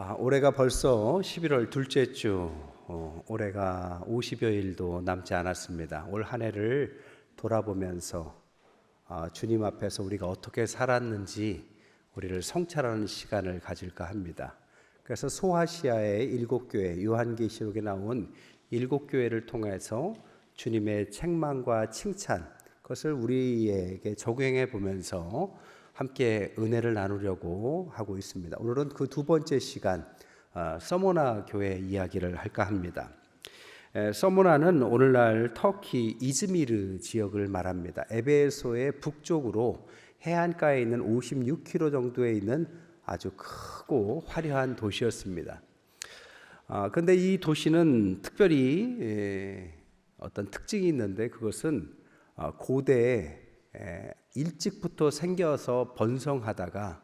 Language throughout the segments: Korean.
아, 올해가 벌써 11월 둘째 주, 어, 올해가 50여일도 남지 않았습니다. 올 한 해를 돌아보면서 아, 주님 앞에서 우리가 어떻게 살았는지 우리를 성찰하는 시간을 가질까 합니다. 그래서 소아시아의 일곱 교회, 요한계시록에 나온 일곱 교회를 통해서 주님의 책망과 칭찬, 그것을 우리에게 적용해 보면서 함께 은혜를 나누려고 하고 있습니다. 오늘은 그 두 번째 시간 어, 서모나 교회 이야기를 할까 합니다. 에, 서모나는 오늘날 터키 이즈미르 지역을 말합니다. 에베소의 북쪽으로 해안가에 있는 56km 정도에 있는 아주 크고 화려한 도시였습니다. 아, 근데 이 도시는 특별히 에, 어떤 특징이 있는데 그것은 어, 고대 에, 일찍부터 생겨서 번성하다가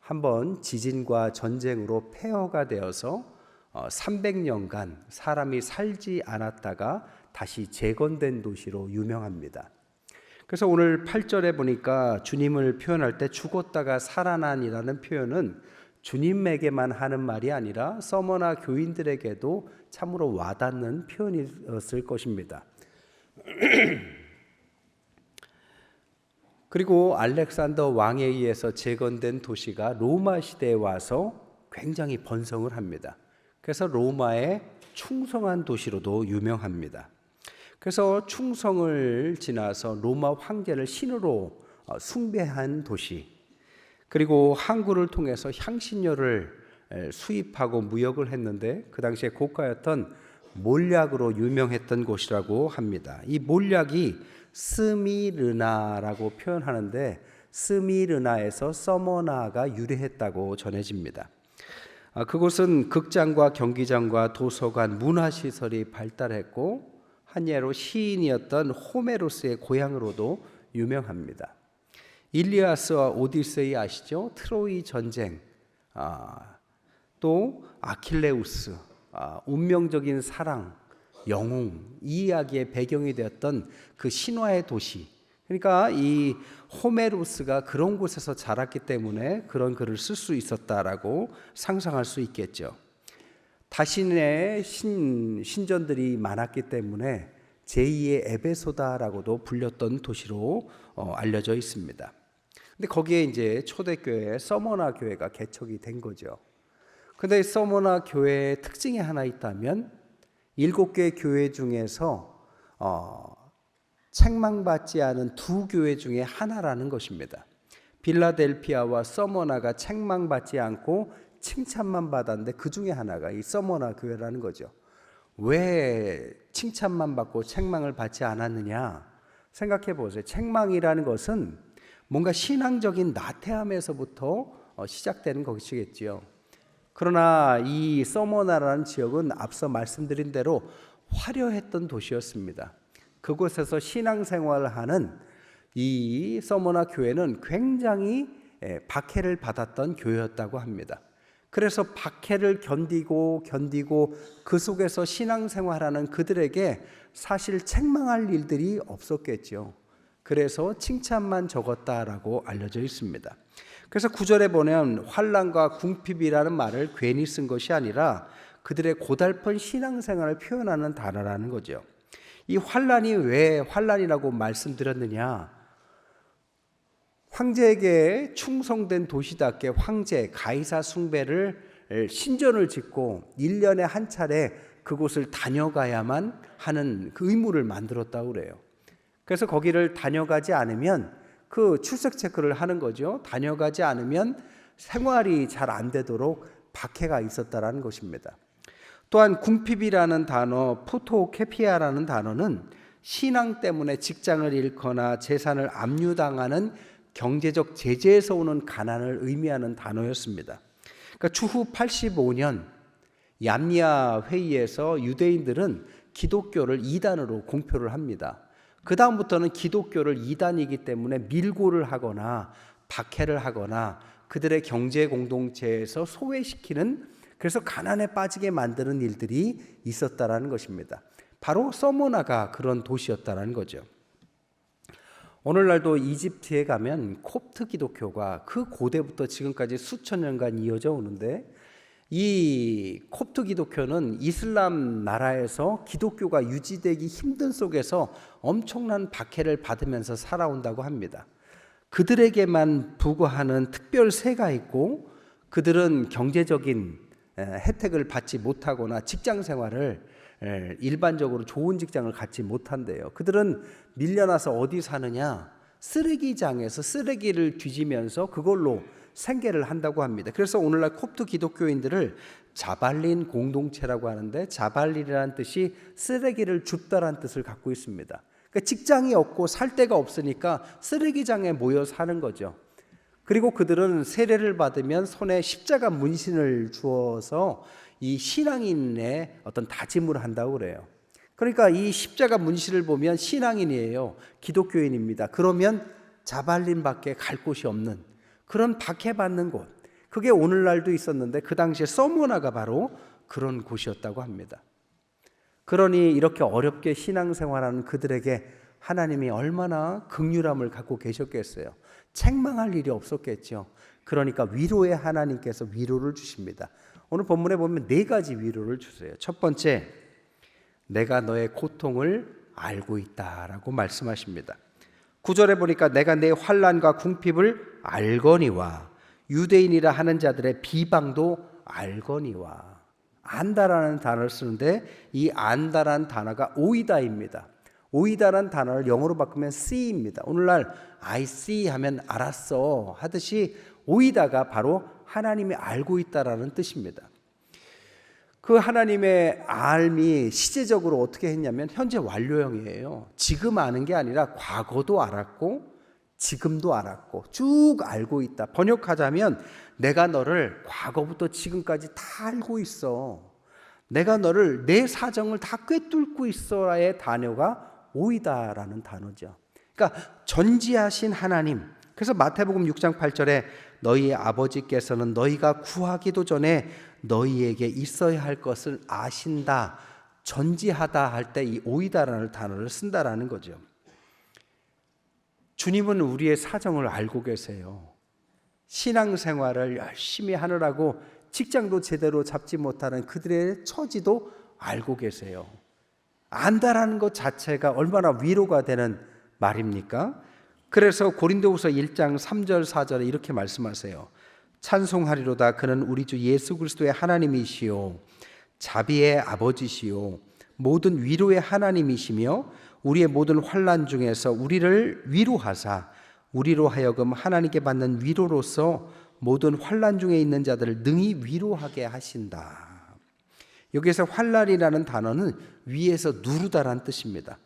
한번 지진과 전쟁으로 폐허가 되어서 어, 300년간 사람이 살지 않았다가 다시 재건된 도시로 유명합니다. 그래서 오늘 8절에 보니까 주님을 표현할 때 죽었다가 살아난이라는 표현은 주님에게만 하는 말이 아니라 서머나 교인들에게도 참으로 와닿는 표현이었을 것입니다. 그리고 알렉산더 왕에 의해서 재건된 도시가 로마 시대에 와서 굉장히 번성을 합니다. 그래서 로마의 충성한 도시로도 유명합니다. 그래서 충성을 지나서 로마 황제를 신으로 어, 숭배한 도시, 그리고 항구를 통해서 향신료를 수입하고 무역을 했는데 그 당시에 고가였던 몰약으로 유명했던 곳이라고 합니다. 이 몰약이 스미르나라고 표현하는데 스미르나에서 서머나가 유래했다고 전해집니다. 아, 그곳은 극장과 경기장과 도서관, 문화시설이 발달했고 한 예로 시인이었던 호메로스의 고향으로도 유명합니다. 일리아스와 오디세이 아시죠? 트로이 전쟁, 아, 또 아킬레우스, 아, 운명적인 사랑, 영웅 이 이야기의 배경이 되었던 그 신화의 도시. 그러니까 이 호메로스가 그런 곳에서 자랐기 때문에 그런 글을 쓸 수 있었다라고 상상할 수 있겠죠. 다신의 신, 신전들이 많았기 때문에 제2의 에베소다라고도 불렸던 도시로 어, 알려져 있습니다. 근데 거기에 이제 초대교회 서머나 교회가 개척이 된 거죠. 근데 서머나 교회의 특징이 하나 있다면 일곱 개 교회 중에서 어, 책망받지 않은 두 교회 중에 하나라는 것입니다. 빌라델피아와 서머나가 책망받지 않고 칭찬만 받았는데 그 중에 하나가 이 서머나 교회라는 거죠. 왜 칭찬만 받고 책망을 받지 않았느냐? 생각해 보세요. 책망이라는 것은 뭔가 신앙적인 나태함에서부터 어, 시작되는 것이겠지요. 그러나 이 서머나라는 지역은 앞서 말씀드린 대로 화려했던 도시였습니다. 그곳에서 신앙생활을 하는 이 서머나 교회는 굉장히 박해를 받았던 교회였다고 합니다. 그래서 박해를 견디고 견디고 그 속에서 신앙생활하는 그들에게 사실 책망할 일들이 없었겠죠. 그래서 칭찬만 적었다라고 알려져 있습니다. 그래서 구절에 보면 환란과 궁핍이라는 말을 괜히 쓴 것이 아니라 그들의 고달픈 신앙생활을 표현하는 단어라는 거죠. 이 환란이 왜 환란이라고 말씀드렸느냐? 황제에게 충성된 도시답게 황제 가이사 숭배를 신전을 짓고 1년에 한 차례 그곳을 다녀가야만 하는 그 의무를 만들었다고 그래요. 그래서 거기를 다녀가지 않으면 그 출석 체크를 하는 거죠. 다녀가지 않으면 생활이 잘 안 되도록 박해가 있었다라는 것입니다. 또한 궁핍이라는 단어, 포토케피아라는 단어는 신앙 때문에 직장을 잃거나 재산을 압류당하는 경제적 제재에서 오는 가난을 의미하는 단어였습니다. 그러니까 추후 85년 얌야 회의에서 유대인들은 기독교를 이단으로 공표를 합니다. 그 다음부터는 기독교를 이단이기 때문에 밀고를 하거나 박해를 하거나 그들의 경제 공동체에서 소외시키는 그래서 가난에 빠지게 만드는 일들이 있었다라는 것입니다. 바로 서모나가 그런 도시였다라는 거죠. 오늘날도 이집트에 가면 콥트 기독교가 그 고대부터 지금까지 수천 년간 이어져 오는데 이 콥트 기독교는 이슬람 나라에서 기독교가 유지되기 힘든 속에서 엄청난 박해를 받으면서 살아온다고 합니다. 그들에게만 부과하는 특별 세가 있고 그들은 경제적인 에, 혜택을 받지 못하거나 직장 생활을 에, 일반적으로 좋은 직장을 갖지 못한대요. 그들은 밀려나서 어디 사느냐? 쓰레기장에서 쓰레기를 뒤지면서 그걸로 생계를 한다고 합니다. 그래서 오늘날 콥트 기독교인들을 자발린 공동체라고 하는데 자발린이라는 뜻이 쓰레기를 줍다라는 뜻을 갖고 있습니다. 그러니까 직장이 없고 살 데가 없으니까 쓰레기장에 모여 사는 거죠. 그리고 그들은 세례를 받으면 손에 십자가 문신을 주어서 이 신앙인의 어떤 다짐을 한다고 그래요. 그러니까 이 십자가 문신을 보면 신앙인이에요. 기독교인입니다. 그러면 자발린밖에 갈 곳이 없는 그런 박해받는 곳. 그게 오늘날도 있었는데 그 당시에 서머나가 바로 그런 곳이었다고 합니다. 그러니 이렇게 어렵게 신앙생활하는 그들에게 하나님이 얼마나 극률함을 갖고 계셨겠어요. 책망할 일이 없었겠죠. 그러니까 위로의 하나님께서 위로를 주십니다. 오늘 본문에 보면 네 가지 위로를 주세요. 첫 번째, 내가 너의 고통을 알고 있다라고 말씀하십니다. 구절에 보니까 내가 내 환란과 궁핍을 알거니와 유대인이라 하는 자들의 비방도 알거니와 안다라는 단어를 쓰는데 이 안다라는 단어가 오이다입니다. 오이다라는 단어를 영어로 바꾸면 see입니다. 오늘날 I see 하면 알았어 하듯이 오이다가 바로 하나님이 알고 있다라는 뜻입니다. 그 하나님의 알미 시제적으로 어떻게 했냐면 현재 완료형이에요. 지금 아는 게 아니라 과거도 알았고 지금도 알았고 쭉 알고 있다. 번역하자면 내가 너를 과거부터 지금까지 다 알고 있어. 내가 너를 내 사정을 다 꿰뚫고 있어라의 단어가 오이다라는 단어죠. 그러니까 전지하신 하나님. 그래서 마태복음 6장 8절에 너희 아버지께서는 너희가 구하기도 전에 너희에게 있어야 할 것을 아신다. 전지하다 할 때 이 오이다라는 단어를 쓴다라는 거죠. 주님은 우리의 사정을 알고 계세요. 신앙생활을 열심히 하느라고 직장도 제대로 잡지 못하는 그들의 처지도 알고 계세요. 안다라는 것 자체가 얼마나 위로가 되는 말입니까? 그래서 고린도후서 1장 3절 4절에 이렇게 말씀하세요. 찬송하리로다 그는 우리 주 예수 그리스도의 하나님이시요 자비의 아버지시요 모든 위로의 하나님이시며 우리의 모든 환난 중에서 우리를 위로하사 우리로 하여금 하나님께 받는 위로로서 모든 환난 중에 있는 자들을 능히 위로하게 하신다. 여기서 환란이라는 단어는 위에서 누르다란 뜻입니다.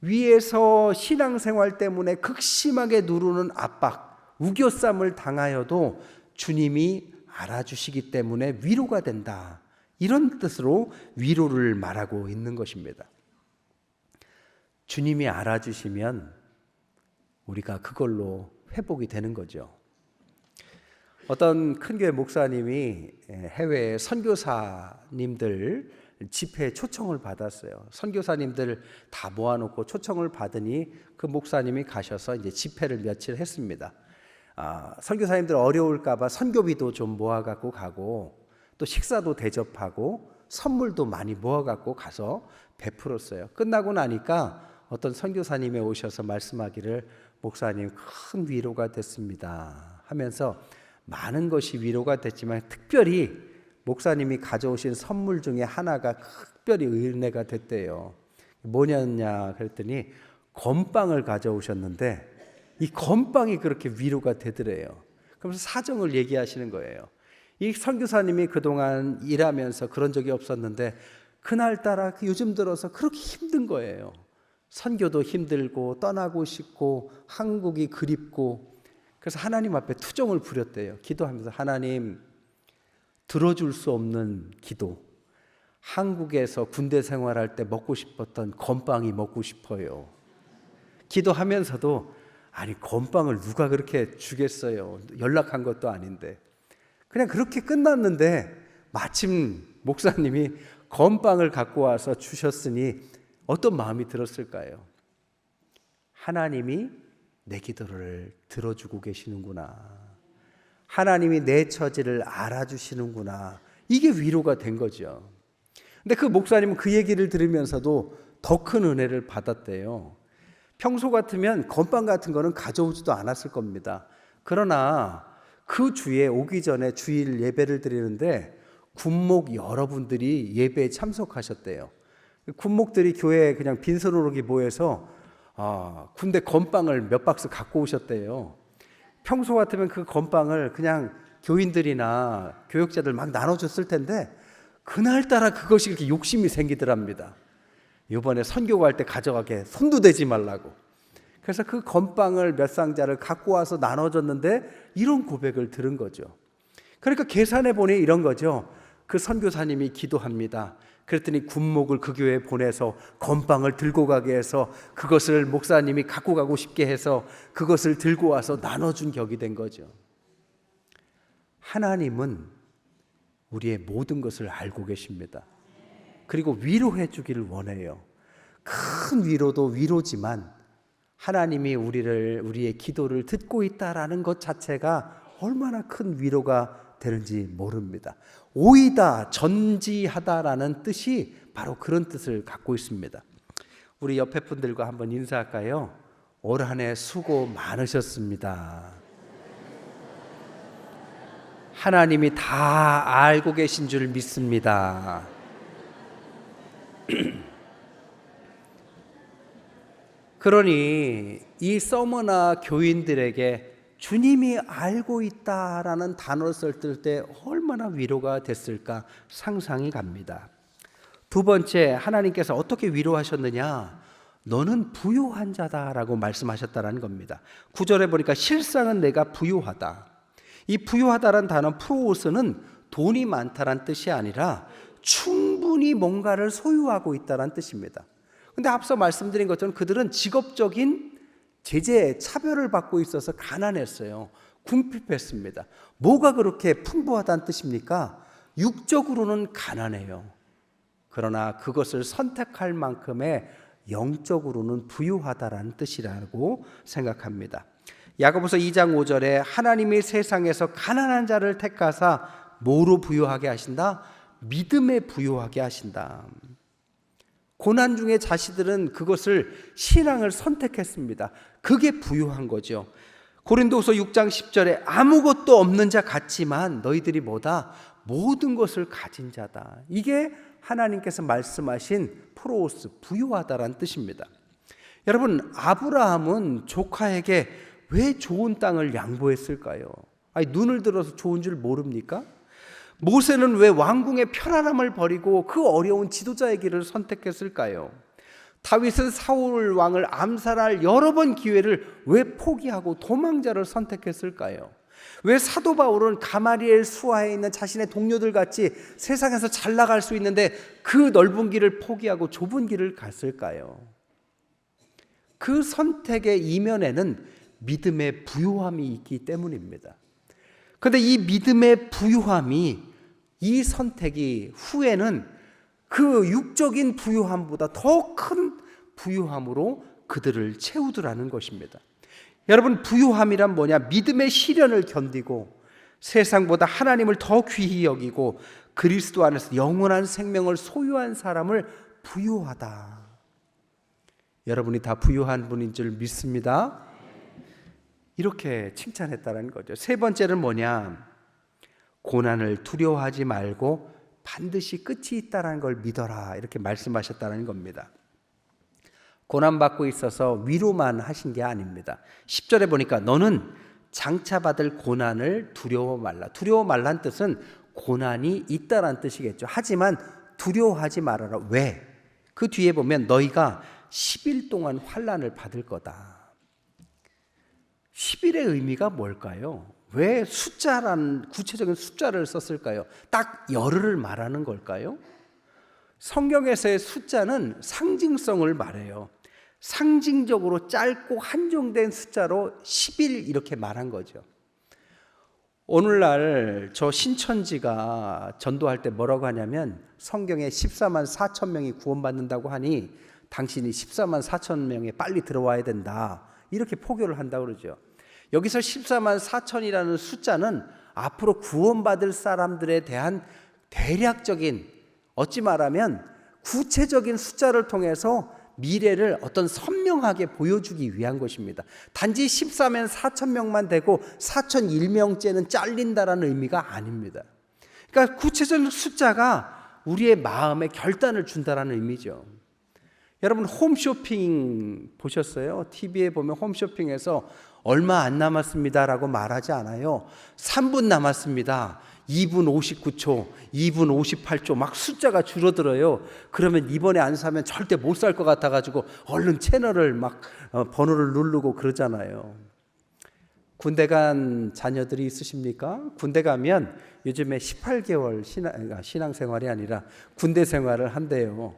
위에서 신앙생활 때문에 극심하게 누르는 압박, 우겨쌈을 당하여도 주님이 알아주시기 때문에 위로가 된다. 이런 뜻으로 위로를 말하고 있는 것입니다. 주님이 알아주시면 우리가 그걸로 회복이 되는 거죠. 어떤 큰 교회 목사님이 해외 선교사님들 집회 초청을 받았어요. 선교사님들 다 모아놓고 초청을 받으니 그 목사님이 가셔서 이제 집회를 며칠 했습니다. 아, 선교사님들 어려울까봐 선교비도 좀 모아갖고 가고 또 식사도 대접하고 선물도 많이 모아갖고 가서 베풀었어요. 끝나고 나니까 어떤 선교사님이 오셔서 말씀하기를 목사님 큰 위로가 됐습니다 하면서 많은 것이 위로가 됐지만 특별히 목사님이 가져오신 선물 중에 하나가 특별히 은혜가 됐대요. 뭐냐냐 그랬더니 건빵을 가져오셨는데 이 건빵이 그렇게 위로가 되더래요. 그러면서 사정을 얘기하시는 거예요. 이 선교사님이 그동안 일하면서 그런 적이 없었는데 그날따라 그 요즘 들어서 그렇게 힘든 거예요. 선교도 힘들고 떠나고 싶고 한국이 그립고 그래서 하나님 앞에 투정을 부렸대요. 기도하면서 하나님 들어줄 수 없는 기도. 한국에서 군대 생활할 때 먹고 싶었던 건빵이 먹고 싶어요. 기도하면서도 아니 건빵을 누가 그렇게 주겠어요. 연락한 것도 아닌데. 그냥 그렇게 끝났는데 마침 목사님이 건빵을 갖고 와서 주셨으니 어떤 마음이 들었을까요? 하나님이 내 기도를 들어주고 계시는구나. 하나님이 내 처지를 알아주시는구나. 이게 위로가 된 거죠. 근데 그 목사님은 그 얘기를 들으면서도 더 큰 은혜를 받았대요. 평소 같으면 건빵 같은 거는 가져오지도 않았을 겁니다. 그러나 그 주에 오기 전에 주일 예배를 드리는데 군목 여러분들이 예배에 참석하셨대요. 군목들이 교회에 그냥 빈손으로 모여서 아, 군대 건빵을 몇 박스 갖고 오셨대요. 평소 같으면 그 건빵을 그냥 교인들이나 교역자들 막 나눠줬을 텐데 그날따라 그것이 이렇게 욕심이 생기더랍니다. 이번에 선교 갈 때 가져가게 손도 대지 말라고. 그래서 그 건빵을 몇 상자를 갖고 와서 나눠줬는데 이런 고백을 들은 거죠. 그러니까 계산해 보니 이런 거죠. 그 선교사님이 기도합니다. 그랬더니 군목을 그 교회에 보내서 건빵을 들고 가게 해서 그것을 목사님이 갖고 가고 싶게 해서 그것을 들고 와서 나눠준 격이 된 거죠. 하나님은 우리의 모든 것을 알고 계십니다. 그리고 위로해 주기를 원해요. 큰 위로도 위로지만 하나님이 우리를 우리의 기도를 듣고 있다라는 것 자체가 얼마나 큰 위로가 되는지 모릅니다. 오이다 전지하다라는 뜻이 바로 그런 뜻을 갖고 있습니다. 우리 옆에 분들과 한번 인사할까요? 올 한 해 수고 많으셨습니다. 하나님이 다 알고 계신 줄 믿습니다. 그러니 이 서머나 교인들에게 주님이 알고 있다라는 단어를 쓸때 얼마나 위로가 됐을까 상상이 갑니다. 두 번째, 하나님께서 어떻게 위로하셨느냐? 너는 부유한 자다라고 말씀하셨다라는 겁니다. 구절에 보니까 실상은 내가 부유하다. 이 부유하다라는 단어 프로오스는 돈이 많다란 뜻이 아니라 충분히 뭔가를 소유하고 있다란 뜻입니다. 근데 앞서 말씀드린 것처럼 그들은 직업적인 제재, 차별을 받고 있어서 가난했어요. 궁핍했습니다. 뭐가 그렇게 풍부하다는 뜻입니까? 육적으로는 가난해요. 그러나 그것을 선택할 만큼의 영적으로는 부유하다라는 뜻이라고 생각합니다. 야고보서 2장 5절에 하나님이 세상에서 가난한 자를 택하사 뭐로 부유하게 하신다? 믿음에 부유하게 하신다. 고난 중에 자신들은 그것을 신앙을 선택했습니다. 그게 부유한 거죠. 고린도서 6장 10절에 아무것도 없는 자 같지만 너희들이 뭐다 모든 것을 가진 자다. 이게 하나님께서 말씀하신 프로스 부유하다란 뜻입니다. 여러분 아브라함은 조카에게 왜 좋은 땅을 양보했을까요? 아니 눈을 들어서 좋은 줄 모릅니까? 모세는 왜 왕궁의 편안함을 버리고 그 어려운 지도자의 길을 선택했을까요? 다윗은 사울 왕을 암살할 여러 번 기회를 왜 포기하고 도망자를 선택했을까요? 왜 사도 바울은 가마리엘 수하에 있는 자신의 동료들 같이 세상에서 잘 나갈 수 있는데 그 넓은 길을 포기하고 좁은 길을 갔을까요? 그 선택의 이면에는 믿음의 부유함이 있기 때문입니다. 그런데 이 믿음의 부유함이 이 선택이 후에는 그 육적인 부유함보다 더 큰 부유함으로 그들을 채우더라는 것입니다. 여러분 부유함이란 뭐냐? 믿음의 시련을 견디고 세상보다 하나님을 더 귀히 여기고 그리스도 안에서 영원한 생명을 소유한 사람을 부유하다. 여러분이 다 부유한 분인 줄 믿습니다. 이렇게 칭찬했다는 거죠. 세 번째는 뭐냐? 고난을 두려워하지 말고 반드시 끝이 있다는 걸 믿어라. 이렇게 말씀하셨다는 겁니다. 고난 받고 있어서 위로만 하신 게 아닙니다. 10절에 보니까 너는 장차 받을 고난을 두려워 말라. 두려워 말란 뜻은 고난이 있다란 뜻이겠죠. 하지만 두려워하지 말아라. 왜? 그 뒤에 보면 너희가 10일 동안 환란을 받을 거다. 10일의 의미가 뭘까요? 왜 숫자란 구체적인 숫자를 썼을까요? 딱 열흘을 말하는 걸까요? 성경에서의 숫자는 상징성을 말해요. 상징적으로 짧고 한정된 숫자로 10일 이렇게 말한 거죠. 오늘날 저 신천지가 전도할 때 뭐라고 하냐면 성경에 14만 4천 명이 구원받는다고 하니 당신이 14만 4천 명에 빨리 들어와야 된다. 이렇게 포교를 한다고 그러죠. 여기서 14만 4천이라는 숫자는 앞으로 구원받을 사람들에 대한 대략적인 어찌 말하면 구체적인 숫자를 통해서 미래를 어떤 선명하게 보여주기 위한 것입니다. 단지 14면 4천 명만 되고 4천 1명째는 잘린다라는 의미가 아닙니다. 그러니까 구체적인 숫자가 우리의 마음에 결단을 준다라는 의미죠. 여러분 홈쇼핑 보셨어요? TV에 보면 홈쇼핑에서 얼마 안 남았습니다라고 말하지 않아요. 3분 남았습니다. 2분 59초, 2분 58초 막 숫자가 줄어들어요. 그러면 이번에 안 사면 절대 못 살 것 같아 가지고 얼른 채널을 막 어, 번호를 누르고 그러잖아요. 군대 간 자녀들이 있으십니까? 군대 가면 요즘에 18개월 신앙, 아, 신앙생활이 아니라 군대 생활을 한대요.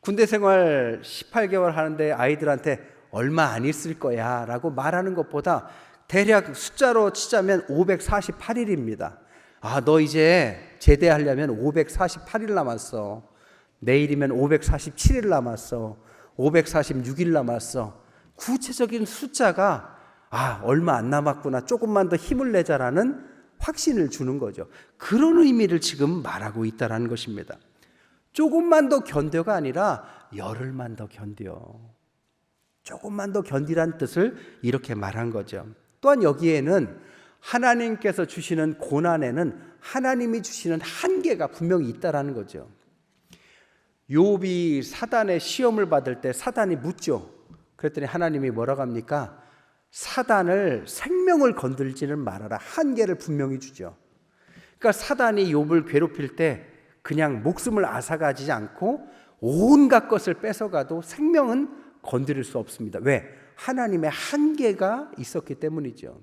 군대 생활 18개월 하는데 아이들한테 얼마 안 있을 거야 라고 말하는 것보다 대략 숫자로 치자면 548일입니다. 아, 너 이제 제대하려면 548일 남았어. 내일이면 547일 남았어. 546일 남았어. 구체적인 숫자가 아, 얼마 안 남았구나. 조금만 더 힘을 내자라는 확신을 주는 거죠. 그런 의미를 지금 말하고 있다라는 것입니다. 조금만 더 견뎌가 아니라 열흘만 더 견뎌. 조금만 더 견디란 뜻을 이렇게 말한 거죠. 또한 여기에는 하나님께서 주시는 고난에는 하나님이 주시는 한계가 분명히 있다라는 거죠. 욥이 사단의 시험을 받을 때 사단이 묻죠. 그랬더니 하나님이 뭐라고 합니까? 사단을 생명을 건들지는 말아라. 한계를 분명히 주죠. 그러니까 사단이 욥을 괴롭힐 때 그냥 목숨을 앗아가지 않고 온갖 것을 뺏어가도 생명은 건드릴 수 없습니다. 왜? 하나님의 한계가 있었기 때문이죠.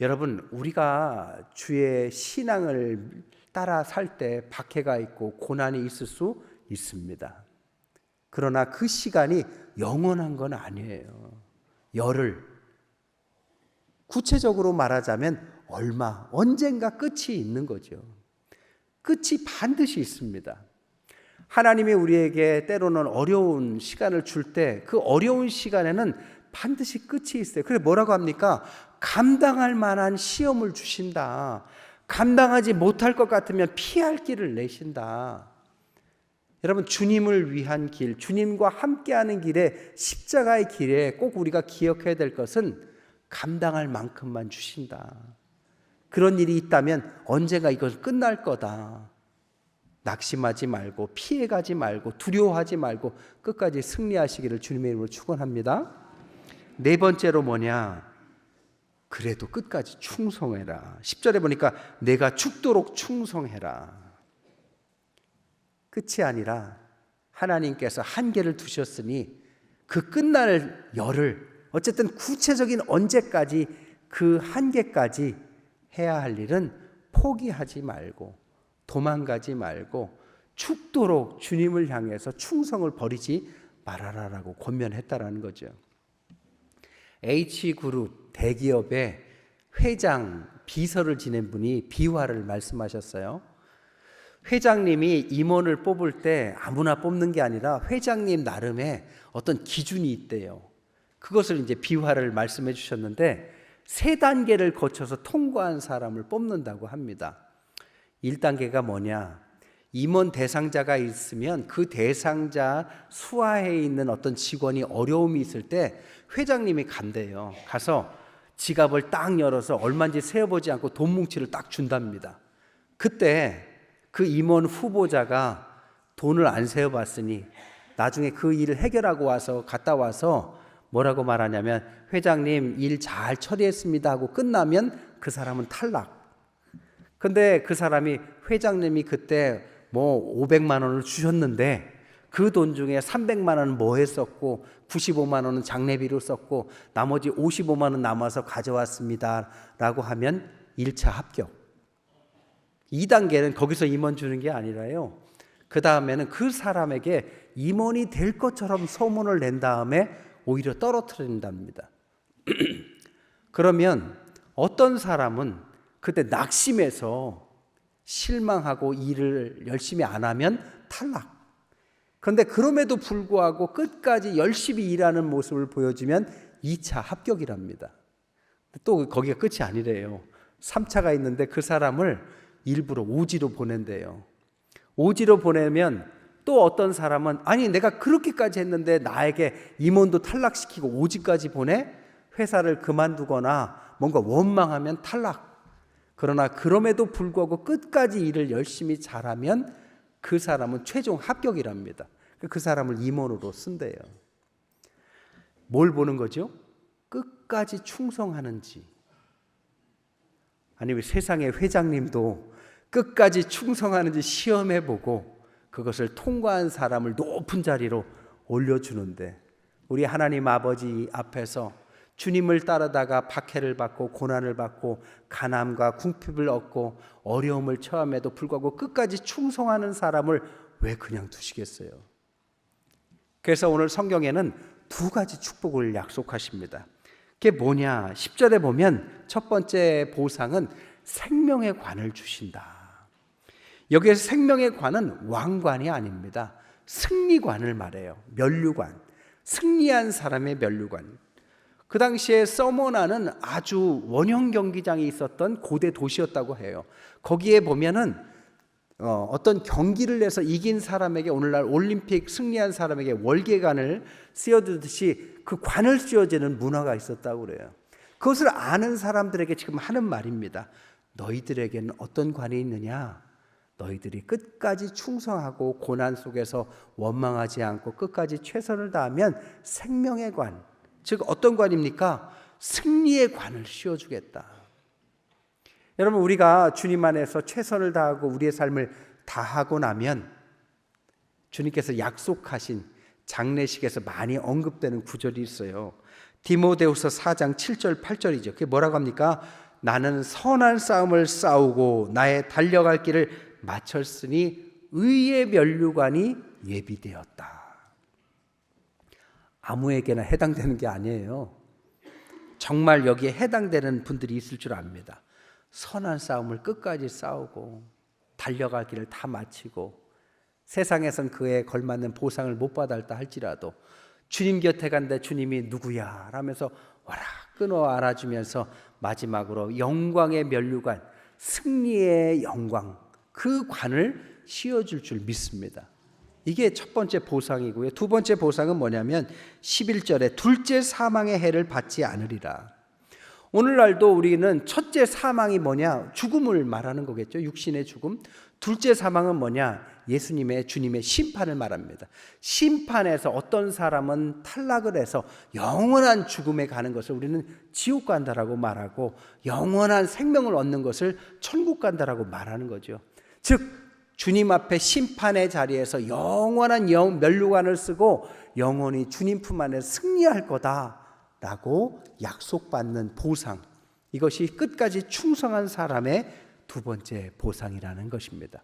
여러분, 우리가 주의 신앙을 따라 살 때 박해가 있고 고난이 있을 수 있습니다. 그러나 그 시간이 영원한 건 아니에요. 열흘. 구체적으로 말하자면 얼마, 언젠가 끝이 있는 거죠. 끝이 반드시 있습니다. 하나님이 우리에게 때로는 어려운 시간을 줄 때 그 어려운 시간에는 반드시 끝이 있어요. 그래 뭐라고 합니까? 감당할 만한 시험을 주신다. 감당하지 못할 것 같으면 피할 길을 내신다. 여러분 주님을 위한 길, 주님과 함께하는 길에 십자가의 길에 꼭 우리가 기억해야 될 것은 감당할 만큼만 주신다. 그런 일이 있다면 언젠가 이것 끝날 거다. 낙심하지 말고 피해가지 말고 두려워하지 말고 끝까지 승리하시기를 주님의 이름으로 축원합니다. 네 번째로 뭐냐? 그래도 끝까지 충성해라. 10절에 보니까 내가 죽도록 충성해라. 끝이 아니라 하나님께서 한계를 두셨으니 그 끝날 열을 어쨌든 구체적인 언제까지 그 한계까지 해야 할 일은 포기하지 말고 도망가지 말고 죽도록 주님을 향해서 충성을 버리지 말아라라고 권면했다라는 거죠. H그룹 대기업의 회장 비서를 지낸 분이 비화를 말씀하셨어요. 회장님이 임원을 뽑을 때 아무나 뽑는 게 아니라 회장님 나름의 어떤 기준이 있대요. 그것을 이제 비화를 말씀해 주셨는데 세 단계를 거쳐서 통과한 사람을 뽑는다고 합니다. 1단계가 뭐냐? 임원 대상자가 있으면 그 대상자 수하에 있는 어떤 직원이 어려움이 있을 때 회장님이 간대요. 가서 지갑을 딱 열어서 얼마인지 세어보지 않고 돈 뭉치를 딱 준답니다. 그때 그 임원 후보자가 돈을 안 세어봤으니 나중에 그 일을 해결하고 와서 갔다 와서 뭐라고 말하냐면 회장님 일 잘 처리했습니다 하고 끝나면 그 사람은 탈락. 근데 그 사람이 회장님이 그때 뭐 500만 원을 주셨는데 그 돈 중에 300만 원은 뭐 했었고 95만 원은 장례비로 썼고 나머지 55만 원 남아서 가져왔습니다라고 하면 1차 합격. 2단계는 거기서 임원 주는 게 아니라요. 그 다음에는 그 사람에게 임원이 될 것처럼 소문을 낸 다음에 오히려 떨어뜨린답니다. 그러면 어떤 사람은 그때 낙심해서 실망하고 일을 열심히 안 하면 탈락. 그런데 그럼에도 불구하고 끝까지 열심히 일하는 모습을 보여주면 2차 합격이랍니다. 또 거기가 끝이 아니래요. 3차가 있는데 그 사람을 일부러 오지로 보낸대요. 오지로 보내면 또 어떤 사람은 아니 내가 그렇게까지 했는데 나에게 임원도 탈락시키고 오지까지 보내 회사를 그만두거나 뭔가 원망하면 탈락. 그러나 그럼에도 불구하고 끝까지 일을 열심히 잘하면 그 사람은 최종 합격이랍니다. 그 사람을 임원으로 쓴대요. 뭘 보는 거죠? 끝까지 충성하는지. 아니 왜 세상의 회장님도 끝까지 충성하는지 시험해 보고 그것을 통과한 사람을 높은 자리로 올려주는데 우리 하나님 아버지 앞에서 주님을 따르다가 박해를 받고 고난을 받고 가남과 궁핍을 얻고 어려움을 처함에도 불구하고 끝까지 충성하는 사람을 왜 그냥 두시겠어요? 그래서 오늘 성경에는 두 가지 축복을 약속하십니다. 그게 뭐냐? 10절에 보면 첫 번째 보상은 생명의 관을 주신다. 여기에서 생명의 관은 왕관이 아닙니다. 승리관을 말해요. 면류관. 승리한 사람의 면류관. 그 당시에 서모나는 아주 원형 경기장이 있었던 고대 도시였다고 해요. 거기에 보면은 어, 어떤 경기를 내서 이긴 사람에게 오늘날 올림픽 승리한 사람에게 월계관을 씌워주듯이 그 관을 씌워주는 문화가 있었다고 그래요. 그것을 아는 사람들에게 지금 하는 말입니다. 너희들에게는 어떤 관이 있느냐? 너희들이 끝까지 충성하고 고난 속에서 원망하지 않고 끝까지 최선을 다하면 생명의 관, 즉 어떤 관입니까? 승리의 관을 씌워주겠다. 여러분 우리가 주님 안에서 최선을 다하고 우리의 삶을 다하고 나면 주님께서 약속하신 장례식에서 많이 언급되는 구절이 있어요. 디모데후서 4장 7절 8절이죠. 그게 뭐라고 합니까? 나는 선한 싸움을 싸우고 나의 달려갈 길을 마쳤으니 의의 면류관이 예비되었다. 아무에게나 해당되는 게 아니에요. 정말 여기에 해당되는 분들이 있을 줄 압니다. 선한 싸움을 끝까지 싸우고 달려갈 길을 다 마치고 세상에선 그에 걸맞는 보상을 못 받았다 할지라도 주님 곁에 간데 주님이 누구야 라면서 와라 끊어 알아주면서 마지막으로 영광의 면류관 승리의 영광 그 관을 씌워줄 줄 믿습니다. 이게 첫 번째 보상이고요. 두 번째 보상은 뭐냐면 11절에 둘째 사망의 해를 받지 않으리라. 오늘날도 우리는 첫째 사망이 뭐냐? 죽음을 말하는 거겠죠. 육신의 죽음. 둘째 사망은 뭐냐? 예수님의 주님의 심판을 말합니다. 심판에서 어떤 사람은 탈락을 해서 영원한 죽음에 가는 것을 우리는 지옥 간다라고 말하고 영원한 생명을 얻는 것을 천국 간다라고 말하는 거죠. 즉 주님 앞에 심판의 자리에서 영원한 영 멸류관을 쓰고 영원히 주님 품 안에 승리할 거다라고 약속받는 보상. 이것이 끝까지 충성한 사람의 두 번째 보상이라는 것입니다.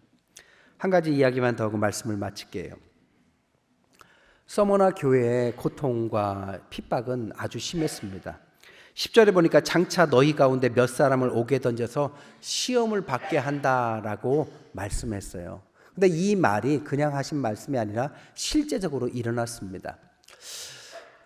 한 가지 이야기만 더 하고 말씀을 마칠게요. 서머나 교회의 고통과 핍박은 아주 심했습니다. 10절에 보니까 장차 너희 가운데 몇 사람을 오게 던져서 시험을 받게 한다라고 말씀했어요. 근데 이 말이 그냥 하신 말씀이 아니라 실제적으로 일어났습니다.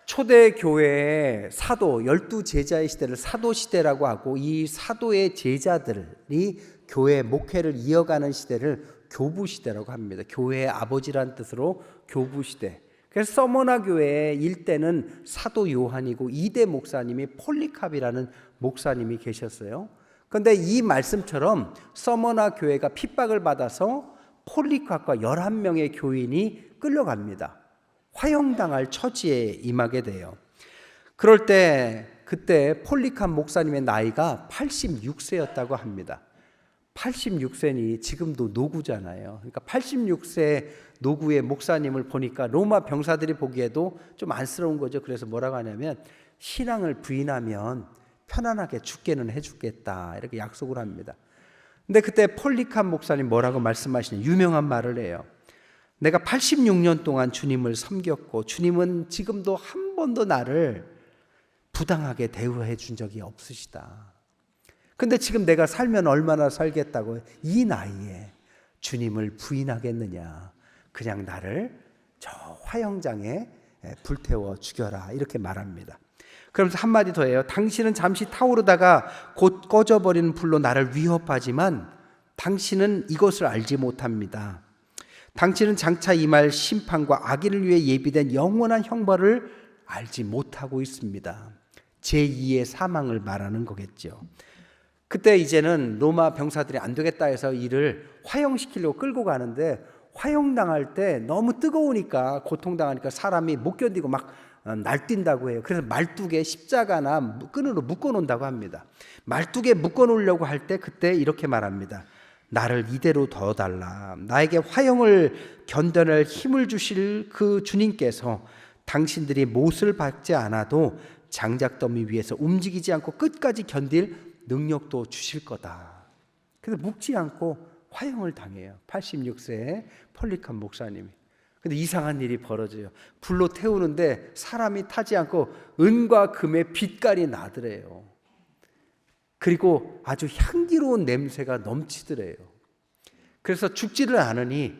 초대 교회의 사도 열두 제자의 시대를 사도 시대라고 하고 이 사도의 제자들이 교회 목회를 이어가는 시대를 교부 시대라고 합니다. 교회의 아버지란 뜻으로 교부 시대. 그래서 서머나 교회의 일대는 사도 요한이고 이대 목사님이 폴리캅이라는 목사님이 계셨어요. 그런데 이 말씀처럼 서머나 교회가 핍박을 받아서 폴리캅과 11명의 교인이 끌려갑니다. 화형당할 처지에 임하게 돼요. 그럴 때 그때 폴리캅 목사님의 나이가 86세였다고 합니다. 86세니 지금도 노구잖아요. 그러니까 86세 노구의 목사님을 보니까 로마 병사들이 보기에도 좀 안쓰러운 거죠. 그래서 뭐라고 하냐면 신앙을 부인하면 편안하게 죽게는 해주겠다 이렇게 약속을 합니다. 근데 그때 폴리칸 목사님 뭐라고 말씀하시냐 유명한 말을 해요. 내가 86년 동안 주님을 섬겼고 주님은 지금도 한 번도 나를 부당하게 대우해 준 적이 없으시다. 근데 지금 내가 살면 얼마나 살겠다고 이 나이에 주님을 부인하겠느냐. 그냥 나를 저 화영장에 불태워 죽여라. 이렇게 말합니다. 그러면서 한마디 더 해요. 당신은 잠시 타오르다가 곧 꺼져버리는 불로 나를 위협하지만 당신은 이것을 알지 못합니다. 당신은 장차 임할 심판과 악인을 위해 예비된 영원한 형벌을 알지 못하고 있습니다. 제2의 사망을 말하는 거겠죠. 그때 이제는 로마 병사들이 안 되겠다 해서 이를 화형시키려고 끌고 가는데 화형당할 때 너무 뜨거우니까 고통당하니까 사람이 못 견디고 막 어, 날뛴다고 해요. 그래서 말뚝에 십자가나 끈으로 묶어 놓는다고 합니다. 말뚝에 묶어 놓으려고 할 때 그때 이렇게 말합니다. 나를 이대로 더 달라. 나에게 화형을 견뎌낼 힘을 주실 그 주님께서 당신들이 못을 박지 않아도 장작더미 위에서 움직이지 않고 끝까지 견딜 능력도 주실 거다. 그래서 묵지 않고 화형을 당해요. 86세 폴리칸 목사님이. 근데 이상한 일이 벌어져요. 불로 태우는데 사람이 타지 않고 은과 금의 빛깔이 나더래요. 그리고 아주 향기로운 냄새가 넘치더래요. 그래서 죽지를 않으니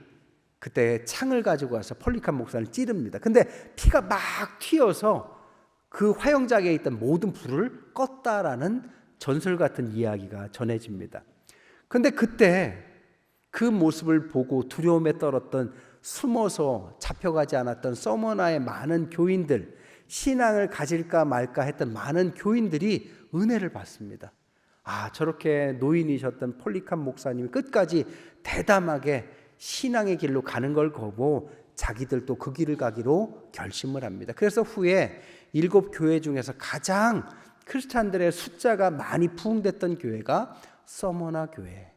그때 창을 가지고 와서 폴리칸 목사를 찌릅니다. 근데 피가 막 튀어서 그 화형장에 있던 모든 불을 껐다라는 전설 같은 이야기가 전해집니다. 근데 그때 그 모습을 보고 두려움에 떨었던 숨어서 잡혀가지 않았던 서머나의 많은 교인들, 신앙을 가질까 말까 했던 많은 교인들이 은혜를 받습니다. 아, 저렇게 노인이셨던 폴리칸 목사님이 끝까지 대담하게 신앙의 길로 가는 걸 보고 자기들도 그 길을 가기로 결심을 합니다. 그래서 후에 일곱 교회 중에서 가장 크리스찬들의 숫자가 많이 부흥됐던 교회가 서머나 교회.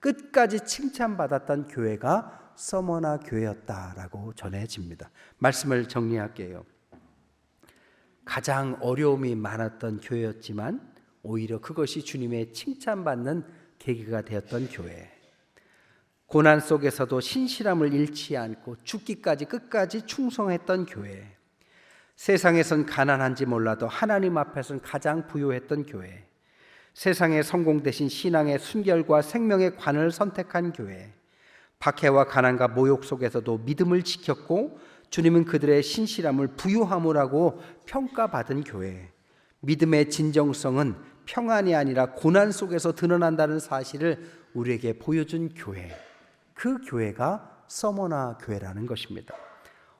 끝까지 칭찬받았던 교회가 서머나 교회였다라고 전해집니다. 말씀을 정리할게요. 가장 어려움이 많았던 교회였지만 오히려 그것이 주님의 칭찬받는 계기가 되었던 교회. 고난 속에서도 신실함을 잃지 않고 죽기까지 끝까지 충성했던 교회. 세상에선 가난한지 몰라도 하나님 앞에선 가장 부유했던 교회. 세상의 성공 대신 신앙의 순결과 생명의 관을 선택한 교회. 박해와 가난과 모욕 속에서도 믿음을 지켰고 주님은 그들의 신실함을 부유함이라고 평가받은 교회. 믿음의 진정성은 평안이 아니라 고난 속에서 드러난다는 사실을 우리에게 보여준 교회. 그 교회가 서머나 교회라는 것입니다.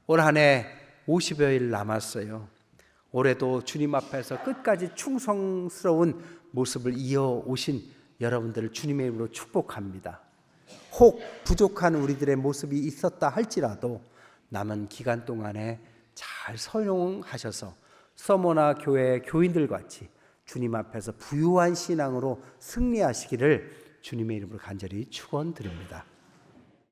올 한해 50여일 남았어요. 올해도 주님 앞에서 끝까지 충성스러운 모습을 이어 오신 여러분들을 주님의 이름으로 축복합니다. 혹 부족한 우리들의 모습이 있었다 할지라도 남은 기간 동안에 잘 선용하셔서 서머나 교회 교인들 같이 주님 앞에서 부유한 신앙으로 승리하시기를 주님의 이름으로 간절히 축원드립니다.